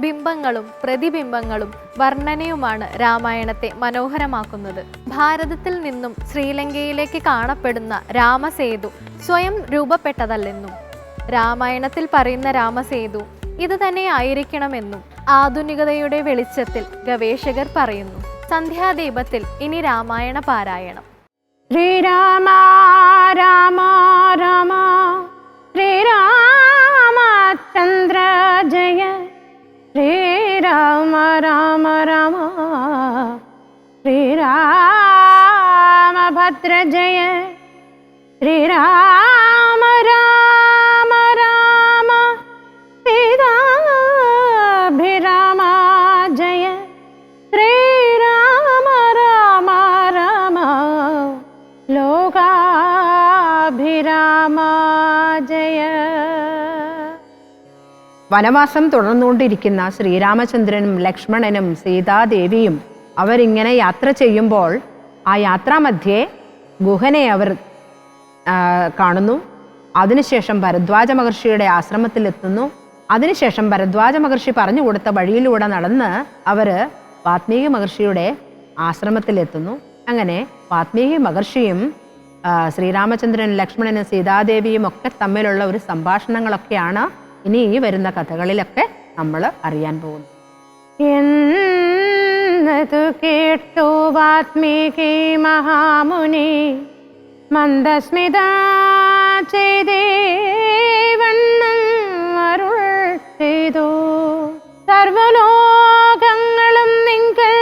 ബിംബങ്ങളും പ്രതിബിംബങ്ങളും വർണനയുമാണ് രാമായണത്തെ മനോഹരമാക്കുന്നത്. ഭാരതത്തിൽ നിന്നും ശ്രീലങ്കയിലേക്ക് കാണപ്പെടുന്ന രാമസേതു സ്വയം രൂപപ്പെട്ടതല്ലെന്നും രാമായണത്തിൽ പറയുന്ന രാമസേതു ഇത് തന്നെ ആയിരിക്കണമെന്നും ആധുനികതയുടെ വെളിച്ചത്തിൽ ഗവേഷകർ പറയുന്നു. സന്ധ്യാദീപത്തിൽ ഇനി രാമായണ പാരായണം. ശ്രീരാമ രാമ രാമ ശ്രീരാമചന്ദ്ര ശ്രീരാമ രാമ രാമ ശ്രീരാമഭദ്ര ജയ ശ്രീരാമ രാമ രാമ സീതാഭിരാമ ജയ ശ്രീരാമ രാമ രാമ ലോകാഭിരാമ ജയ വനവാസം തുടർന്നുകൊണ്ടിരിക്കുന്ന ശ്രീരാമചന്ദ്രനും ലക്ഷ്മണനും സീതാദേവിയും അവരിങ്ങനെ യാത്ര ചെയ്യുമ്പോൾ ആ യാത്രാമധ്യേ ഗുഹനെ അവർ കാണുന്നു. അതിനുശേഷം ഭരദ്വാജ മഹർഷിയുടെ ആശ്രമത്തിലെത്തുന്നു. അതിനുശേഷം ഭരദ്വാജ മഹർഷി പറഞ്ഞു കൊടുത്ത വഴിയിലൂടെ നടന്ന് അവർ വാത്മീകി മഹർഷിയുടെ ആശ്രമത്തിലെത്തുന്നു. അങ്ങനെ വാത്മീകി മഹർഷിയും ശ്രീരാമചന്ദ്രനും ലക്ഷ്മണനും സീതാദേവിയും ഒക്കെ തമ്മിലുള്ള ഒരു സംഭാഷണങ്ങളൊക്കെയാണ് ഇനി ഈ വരുന്ന കഥകളിലൊക്കെ നമ്മൾ അറിയാൻ പോകുന്നു. എന്നതു കേട്ടു വാത്മീകി മഹാമുനി മന്ദസ്മിത ചെയ്തേവണ്ണം അരുൾ ചെയ്തു. സർവലോകങ്ങളും നിങ്ങൾ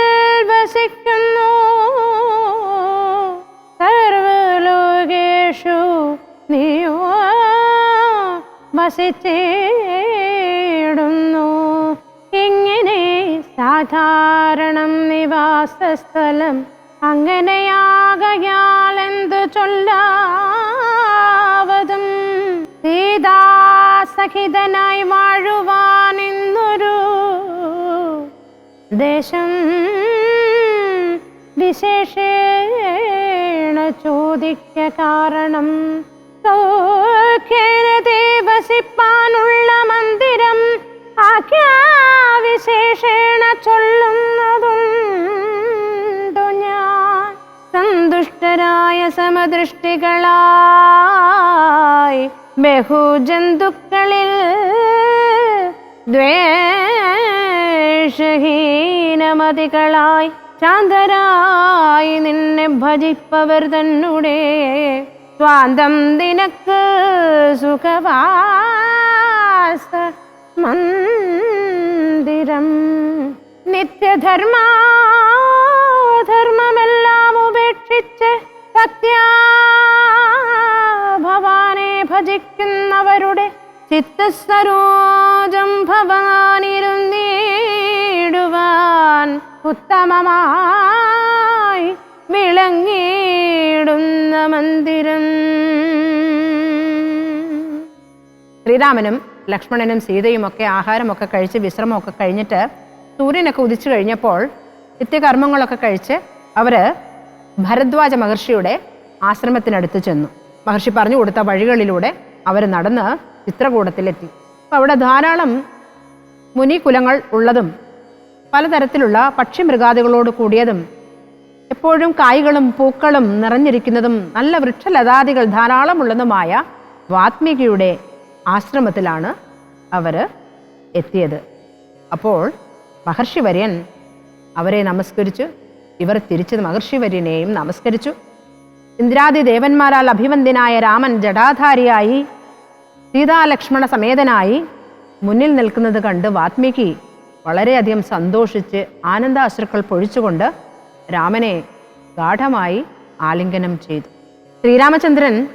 വസിക്കുന്നു. സർവലോകേഷു നീയോ വസിച്ചിടുന്നു സാധാരണം നിവാസസ്ഥലം അങ്ങനെയാകയാൽ എന്തു ചൊല്ലാവതും? സീതാസഹിതനായി വാഴുവാൻ ഇന്നൊരു ദേശം വിശേഷേണ ചോദിക്ക കാരണം. ദേവസിപ്പാനുള്ള മന്ദിരം ആഖ്യാവിശേഷേണ സന്തുഷ്ടരായ സമദൃഷ്ടികളായി ബഹുജന്തുക്കളിൽ ദ്വേഷഹീനമതികളായി ശാന്തരായി നിന്നെ ഭജിപ്പവർ തന്നെ സ്വാന്തം നിനക്ക് സുഖവാസ മന്ദിരം. നിത്യധർമാധർമ്മമെല്ലാം ഉപേക്ഷിച്ച് സത്യാ ഭവാനെ ഭജിക്കുന്നവരുടെ ചിത്തസ്വരോജം ഭവാനിരുന്നിടുവാൻ ഉത്തമമായി വിളങ്ങിയിടുന്ന മന്ദിരം. ശ്രീരാമനും ലക്ഷ്മണനും സീതയും ഒക്കെ ആഹാരമൊക്കെ കഴിച്ച് വിശ്രമമൊക്കെ കഴിഞ്ഞിട്ട് സൂര്യനൊക്കെ ഉദിച്ചു കഴിഞ്ഞപ്പോൾ നിത്യകർമ്മങ്ങളൊക്കെ കഴിച്ച് അവർ ഭരദ്വാജ മഹർഷിയുടെ ആശ്രമത്തിനടുത്ത് ചെന്നു. മഹർഷി പറഞ്ഞു കൊടുത്ത വഴികളിലൂടെ അവർ നടന്ന് ചിത്രകൂടത്തിലെത്തി. അപ്പോൾ അവിടെ ധാരാളം മുനി കുലങ്ങൾ ഉള്ളതും പലതരത്തിലുള്ള പക്ഷിമൃഗാദികളോട് കൂടിയതും എപ്പോഴും കായ്കളും പൂക്കളും നിറഞ്ഞിരിക്കുന്നതും നല്ല വൃക്ഷലതാദികൾ ധാരാളമുള്ളതുമായ വാത്മീകിയുടെ ആശ്രമത്തിലാണ് അവർ എത്തിയത്. അപ്പോൾ മഹർഷി വര്യൻ അവരെ നമസ്കരിച്ചു. ഇവർ തിരിച്ച് മഹർഷി വര്യനെയും നമസ്കരിച്ചു. ഇന്ദ്രാദി ദേവന്മാരാൽ അഭിവന്ദ്യനായ രാമൻ ജടാധാരിയായി. സീതാലക്ഷ്മണ സമേതനായി. മുന്നിൽ നിൽക്കുന്നത് കണ്ട് വാത്മീകി വളരെയധികം സന്തോഷിച്ച് ആനന്ദാശ്രുക്കൾ പൊഴിച്ചുകൊണ്ട് രാമനെ ഗാഠമായി ആലിംഗനം ചെയ്തു. ശ്രീരാമചന്ദ്രൻ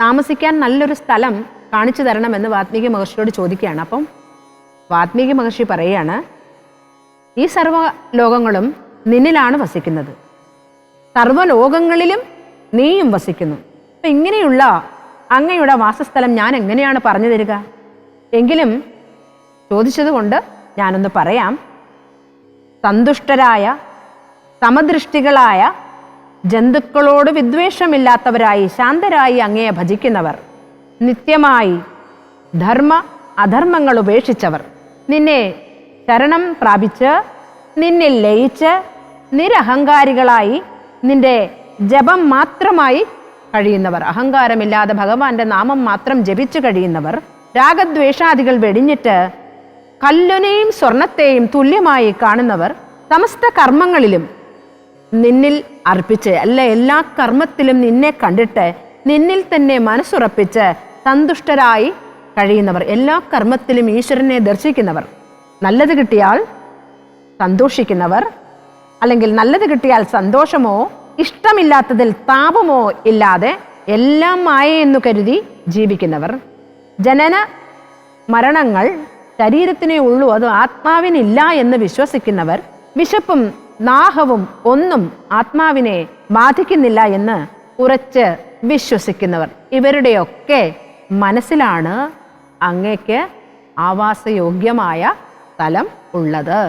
താമസിക്കാൻ നല്ലൊരു സ്ഥലം കാണിച്ചു തരണമെന്ന് വാത്മീകി മഹർഷിയോട് ചോദിക്കുകയാണ്. അപ്പം വാത്മീകി മഹർഷി പറയുകയാണ് ഈ സർവ ലോകങ്ങളും നിന്നിലാണ് വസിക്കുന്നത്. സർവലോകങ്ങളിലും നീയും വസിക്കുന്നു. അപ്പം ഇങ്ങനെയുള്ള അങ്ങയുടെ വാസസ്ഥലം ഞാൻ എങ്ങനെയാണ് പറഞ്ഞു തരിക? എങ്കിലും ചോദിച്ചതുകൊണ്ട് ഞാനൊന്ന് പറയാം. സന്തുഷ്ടരായ സമദൃഷ്ടികളായ ജന്തുക്കളോട് വിദ്വേഷമില്ലാത്തവരായി ശാന്തരായി അങ്ങയെ ഭജിക്കുന്നവർ നിത്യമായി ധർമ്മ അധർമ്മങ്ങൾ ഉപേക്ഷിച്ചവർ നിന്നെ ശരണം പ്രാപിച്ച് നിന്നിൽ ലയിച്ച് നിരഹങ്കാരികളായി നിന്റെ ജപം മാത്രമായി കഴിയുന്നവർ. അഹങ്കാരമില്ലാതെ ഭഗവാന്റെ നാമം മാത്രം ജപിച്ചു കഴിയുന്നവർ. രാഗദ്വേഷാദികൾ വെടിഞ്ഞിട്ട് കല്ലുനെയും സ്വർണത്തെയും തുല്യമായി കാണുന്നവർ സമസ്ത കർമ്മങ്ങളിലും നിന്നിൽ അർപ്പിച്ച് അല്ല എല്ലാ കർമ്മത്തിലും നിന്നെ കണ്ടിട്ട് നിന്നിൽ തന്നെ മനസ്സുറപ്പിച്ച് സന്തുഷ്ടരായി കഴിയുന്നവർ. എല്ലാ കർമ്മത്തിലും ഈശ്വരനെ ദർശിക്കുന്നവർ. നല്ലത് കിട്ടിയാൽ സന്തോഷിക്കുന്നവർ. അല്ലെങ്കിൽ നല്ലത് കിട്ടിയാൽ സന്തോഷമോ ഇഷ്ടമില്ലാത്തതിൽ താപമോ ഇല്ലാതെ എല്ലാം മായയെന്നു കരുതി ജീവിക്കുന്നവർ. ജനന മരണങ്ങൾ ശരീരത്തിനേ ഉള്ളൂ അത് ആത്മാവിനില്ല എന്ന് വിശ്വസിക്കുന്നവർ വിശപ്പും ദാഹവും ഒന്നും ആത്മാവിനെ ബാധിക്കുന്നില്ല എന്ന് ഉറച്ച് വിശ്വസിക്കുന്നവർ. ഇവരുടെയൊക്കെ മനസ്സിലാണ് അങ്ങേക്ക് ആവാസയോഗ്യമായ സ്ഥലം ഉള്ളത്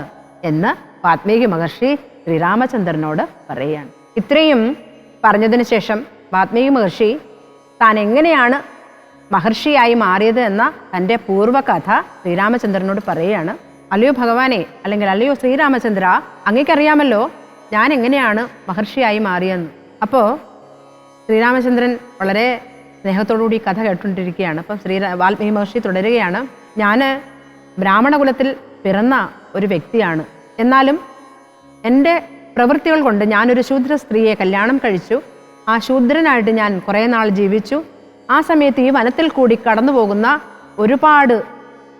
എന്ന് വാത്മീകി മഹർഷി ശ്രീരാമചന്ദ്രനോട് പറയുകയാണ് ഇത്രയും പറഞ്ഞതിന് ശേഷം വാത്മീകി മഹർഷി താൻ എങ്ങനെയാണ് മഹർഷിയായി മാറിയത് എന്ന തന്റെ പൂർവകഥ ശ്രീരാമചന്ദ്രനോട് പറയുകയാണ് അല്ലയോ ഭഗവാനെ അല്ലെങ്കിൽ അല്ലയോ ശ്രീരാമചന്ദ്ര അങ്ങേക്കറിയാമല്ലോ ഞാൻ എങ്ങനെയാണ് മഹർഷിയായി മാറിയെന്ന്. അപ്പോൾ ശ്രീരാമചന്ദ്രൻ വളരെ സ്നേഹത്തോടുകൂടി കഥ കേട്ടുകൊണ്ടിരിക്കുകയാണ്. അപ്പം ശ്രീ വാൽമീകി മഹർഷി തുടരുകയാണ്. ഞാൻ ബ്രാഹ്മണകുലത്തിൽ പിറന്ന ഒരു വ്യക്തിയാണ്. എന്നാലും എന്റെ പ്രവൃത്തികൾ കൊണ്ട് ഞാനൊരു ശൂദ്ര സ്ത്രീയെ കല്യാണം കഴിച്ചു. ആ ശൂദ്രനായിട്ട് ഞാൻ കുറേ നാൾ ജീവിച്ചു. ആ സമയത്ത് ഈ വനത്തിൽ കൂടി കടന്നു പോകുന്ന ഒരുപാട്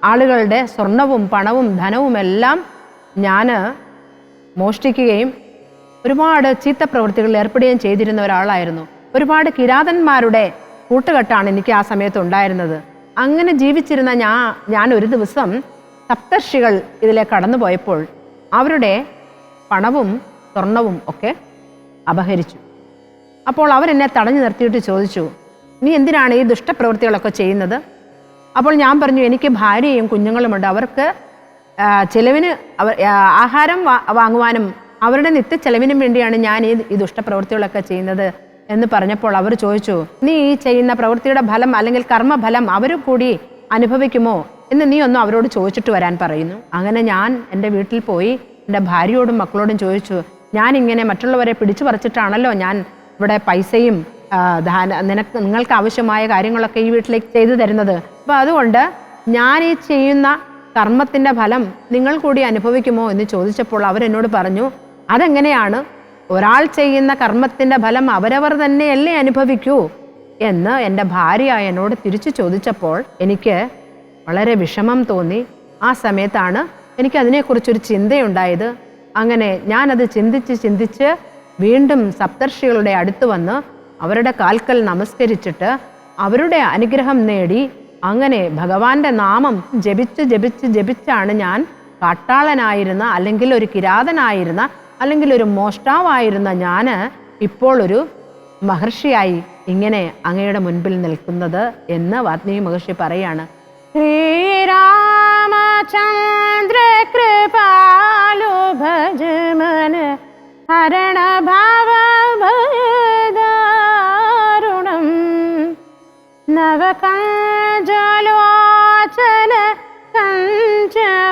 ആളുകളുടെ സ്വർണവും പണവും ധനവും എല്ലാം ഞാൻ മോഷ്ടിക്കുകയും ഒരുപാട് ചീത്ത പ്രവൃത്തികളിൽ ഏർപ്പെടുകയും ചെയ്തിരുന്ന ഒരാളായിരുന്നു. ഒരുപാട് കിരാതന്മാരുടെ കൂട്ടുകെട്ടാണ് എനിക്ക് ആ സമയത്ത് ഉണ്ടായിരുന്നത്. അങ്ങനെ ജീവിച്ചിരുന്ന ഞാൻ ഞാൻ ഒരു ദിവസം സപ്തർഷികൾ ഇതിലെ കടന്നു പോയപ്പോൾ അവരുടെ പണവും സ്വർണവും ഒക്കെ അപഹരിച്ചു. അപ്പോൾ അവരെന്നെ തടഞ്ഞു നിർത്തിയിട്ട് ചോദിച്ചു നീ എന്തിനാണ് ഈ ദുഷ്ടപ്രവൃത്തികളൊക്കെ ചെയ്യുന്നത്? അപ്പോൾ ഞാൻ പറഞ്ഞു എനിക്ക് ഭാര്യയും കുഞ്ഞുങ്ങളുമുണ്ട് അവർക്ക് ചിലവിന് ആഹാരം വാങ്ങുവാനും അവരുടെ നിത്യ ചെലവിനും വേണ്ടിയാണ് ഞാൻ ഈ ഈ ദുഷ്ടപ്രവൃത്തികളൊക്കെ ചെയ്യുന്നത്. എന്ന് പറഞ്ഞപ്പോൾ അവർ ചോദിച്ചു നീ ഈ ചെയ്യുന്ന പ്രവൃത്തിയുടെ ഫലം അല്ലെങ്കിൽ കർമ്മഫലം അവർ കൂടി അനുഭവിക്കുമോ? എന്ന് നീ ഒന്നും അവരോട് ചോദിച്ചിട്ട് വരാൻ പറയുന്നു. അങ്ങനെ ഞാൻ എന്റെ വീട്ടിൽ പോയി എന്റെ ഭാര്യയോടും മക്കളോടും ചോദിച്ചു ഞാൻ ഇങ്ങനെ മറ്റുള്ളവരെ പിടിച്ചു പറിച്ചിട്ടാണല്ലോ ഞാൻ ഇവിടെ പൈസയും ധാന നിനക്ക് നിങ്ങൾക്ക് ആവശ്യമായ കാര്യങ്ങളൊക്കെ ഈ വീട്ടിലേക്ക് ചെയ്തു തരുന്നത്. അപ്പോൾ അതുകൊണ്ട് ഞാൻ ഈ ചെയ്യുന്ന കർമ്മത്തിന്റെ ഫലം നിങ്ങൾ കൂടി അനുഭവിക്കുമോ എന്ന് ചോദിച്ചപ്പോൾ അവരെന്നോട് പറഞ്ഞു അതെങ്ങനെയാണ്? ഒരാൾ ചെയ്യുന്ന കർമ്മത്തിന്റെ ഫലം അവരവർ തന്നെയല്ലേ അനുഭവിക്കൂ? എന്ന് എന്റെ ഭാര്യ എന്നോട് തിരിച്ചു ചോദിച്ചപ്പോൾ എനിക്ക് വളരെ വിഷമം തോന്നി. ആ സമയത്താണ് എനിക്ക് അതിനെക്കുറിച്ചൊരു ചിന്തയുണ്ടായത്. അങ്ങനെ ഞാനത് ചിന്തിച്ച് ചിന്തിച്ച് വീണ്ടും സപ്തർഷികളുടെ അടുത്ത് വന്ന് അവരുടെ കാൽക്കൽ നമസ്കരിച്ചിട്ട് അവരുടെ അനുഗ്രഹം നേടി അങ്ങനെ ഭഗവാന്റെ നാമം ജപിച്ച് ജപിച്ച് ജപിച്ചാണ് ഞാൻ കാട്ടാളനായിരുന്ന അല്ലെങ്കിൽ ഒരു കിരാതനായിരുന്ന അല്ലെങ്കിൽ ഒരു മോഷ്ടാവായിരുന്ന ഞാൻ ഇപ്പോൾ ഒരു മഹർഷിയായി ഇങ്ങനെ അങ്ങയുടെ മുൻപിൽ നിൽക്കുന്നത് എന്ന് വാത്മീ മഹർഷി പറയാണ്. ശ്രീരാമചന്ദ്ര കൃപാലു भज मन ഹരണ भाव നവകഞ്ചലോചന नवकञ्जलोचन कञ्चमुखकर